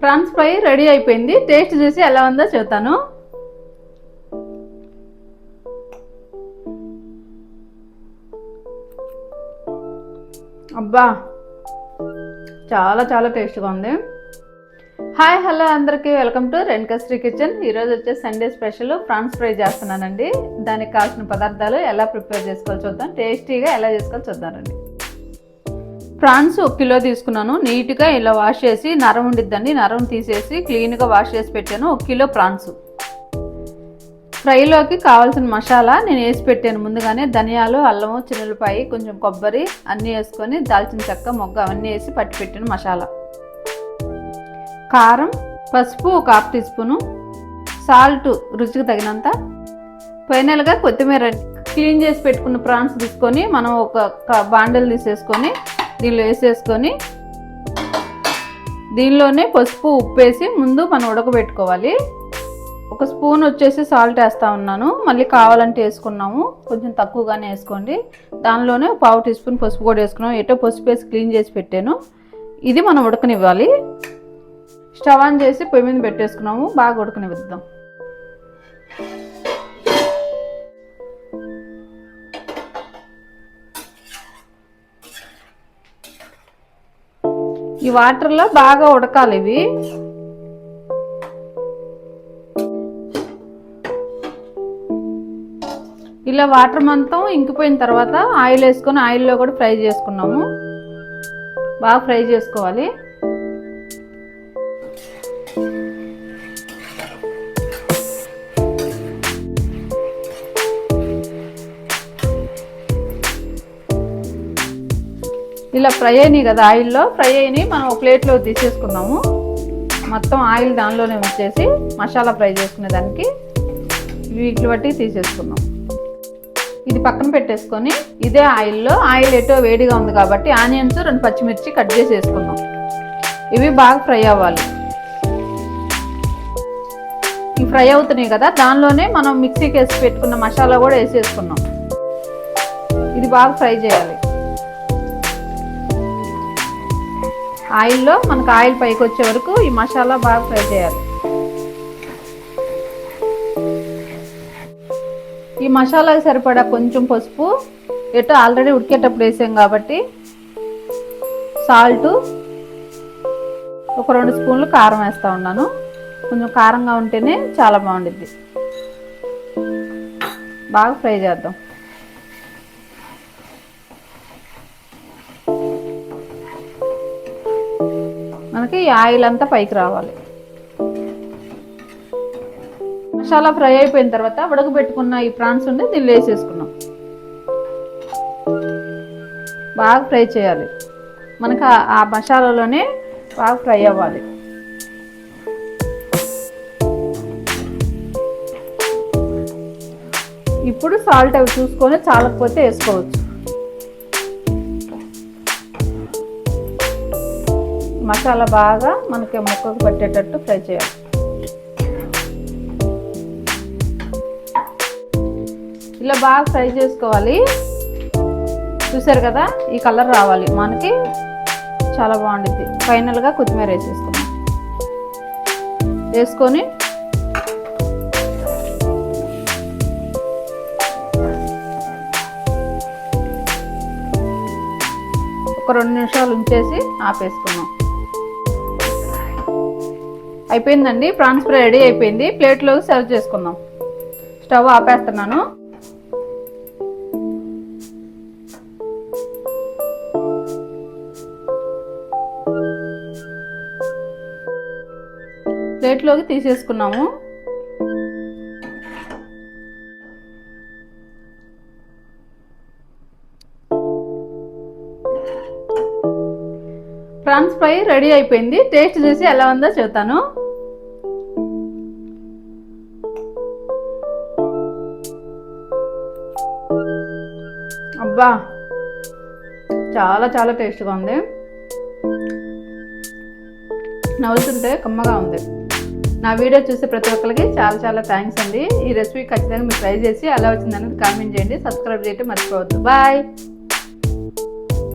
France fry ready అయిపోయింది. Taste చూసి ఎలా ఉందో చూతాను. అబ్బా చాలా చాలా టేస్ట్గా ఉంది. హాయ్ హలో అందరికీ. Welcome to Sri kitchen. ఈరోజు వచ్చే సండే స్పెషల్ ఫ్రాన్స్ ఫ్రై చేస్తున్నానండి. దానికి కావాల్సిన పదార్థాలు ఎలా ప్రిపేర్ చేసుకోవాలి చూద్దాం. టేస్టీగా ఎలా చేసుకోవాలి చూద్దామండి ప్రాన్స్ ఒక కిలో తీసుకున్నాను. నీట్గా ఇలా వాష్ చేసి నరం ఉండిద్దండి. నరం తీసేసి క్లీన్గా వాష్ చేసి పెట్టాను. ఒక కిలో ప్రాన్స్. ఫ్రైలోకి కావాల్సిన మసాలా నేను వేసి పెట్టాను. ముందుగానే ధనియాలు అల్లము చిన్నపాయి కొంచెం కొబ్బరి అన్నీ వేసుకొని దాల్చిన చెక్క మొగ్గ అవన్నీ వేసి పట్టి పెట్టాను మసాలా. కారం పసుపు ఒక హాఫ్ టీ స్పూను. సాల్ట్ రుచికి తగినంత. ఫైనల్గా కొత్తిమీర క్లీన్ చేసి పెట్టుకున్న ప్రాన్స్ తీసుకొని మనం ఒక బాండల్ తీసేసుకొని దీనిలో వేసేసుకొని దీనిలోనే పసుపు ఉప్పు వేసి ముందు మనం ఉడకబెట్టుకోవాలి. ఒక స్పూన్ వచ్చేసి సాల్ట్ వేస్తా ఉన్నాను. మళ్ళీ కావాలంటే వేసుకున్నాము. కొంచెం తక్కువగానే వేసుకోండి. దానిలోనే పావు టీ స్పూన్ పసుపు కూడా వేసుకున్నాం ఎటో పసుపు వేసి క్లీన్ చేసి పెట్టాను. ఇది మనం ఉడకనివ్వాలి. స్టవ్ ఆన్ చేసి పొయ్యి మీద పెట్టేసుకున్నాము. బాగా ఉడకనివ్వద్దాం ఈ వాటర్లో బాగా ఉడకాలి ఇవి. ఇలా వాటర్ మొత్తం ఇంకిపోయిన తర్వాత ఆయిల్ వేసుకొని ఆయిల్లో కూడా ఫ్రై చేసుకున్నాము. బాగా ఫ్రై చేసుకోవాలి. ఇలా ఫ్రై అయినాయి కదా ఆయిల్లో. ఫ్రై అయినాయి. మనం ఒక ప్లేట్లో తీసేసుకున్నాము. మొత్తం ఆయిల్ దానిలోనే ఉంచేసి మసాలా ఫ్రై చేసుకునే దానికి వీటిని బట్టి తీసేసుకున్నాం. ఇది పక్కన పెట్టేసుకొని ఇదే ఆయిల్లో ఆయిల్ ఎటో వేడిగా ఉంది కాబట్టి ఆనియన్స్ రెండు పచ్చిమిర్చి కట్ చేసి వేసుకున్నాం. ఇవి బాగా ఫ్రై అవ్వాలి. ఇవి ఫ్రై అవుతున్నాయి కదా దానిలోనే మనం మిక్సీకి వేసి పెట్టుకున్న మసాలా కూడా వేసేసుకున్నాం. ఇది బాగా ఫ్రై చేయాలి. ఆయిల్లో మనకు ఆయిల్ పైకి వచ్చే వరకు ఈ మసాలా బాగా ఫ్రై చేయాలి. ఈ మసాలాకి సరిపడా కొంచెం పసుపు ఎటో ఆల్రెడీ ఉడికేటప్పుడు వేసాం కాబట్టి సాల్ట్ ఒక రెండు స్పూన్లు కారం వేస్తూ ఉన్నాను. కొంచెం కారంగా ఉంటేనే చాలా బాగుండిద్ది. బాగా ఫ్రై చేద్దాం. మనకి ఈ ఆయిల్ అంతా పైకి రావాలి. మసాలా ఫ్రై అయిపోయిన తర్వాత ఉడకబెట్టుకున్న ఈ ప్రాన్స్ ఉండి దీనిలో వేసేసుకున్నాం. బాగా ఫ్రై చేయాలి. మనకు ఆ మసాలాలోనే బాగా ఫ్రై అవ్వాలి. ఇప్పుడు సాల్ట్ అవి చూసుకొని చాలకపోతే వేసుకోవచ్చు. మసాలా బాగా మనకి ముక్కకు పట్టేటట్టు ఫ్రై చేయాలి. ఇలా బాగా ఫ్రై చేసుకోవాలి. చూసారు కదా ఈ కలర్ రావాలి. మనకి చాలా బాగుంటుంది ఫైనల్గా కొత్తిమీర వేసేసుకున్నాం వేసుకొని ఒక రెండు నిమిషాలు ఉంచేసి ఆపేసుకున్నాం అయిపోయిందండి ప్రాన్స్ ఫ్రై రెడీ అయిపోయింది. ప్లేట్లోకి సర్వ్ చేసుకుందాం. స్టవ్ ఆపేస్తున్నాను. ప్లేట్లోకి తీసేసుకున్నాము. ప్రాన్స్ ఫ్రై రెడీ అయిపోయింది. టేస్ట్ చూసి ఎలా ఉందో చెబుతాను. అబ్బా చాలా చాలా టేస్ట్గా ఉంది. నవ్వుతుంటే కమ్మగా ఉంది. నా వీడియో చూసే ప్రతి ఒక్కరికి చాలా చాలా థ్యాంక్స్ అండి. ఈ రెసిపీ ఖచ్చితంగా మీరు ట్రై చేసి అలా వచ్చిందని కామెంట్ చేయండి. సబ్స్క్రైబ్ చేయటం మర్చిపోవద్దు. బాయ్!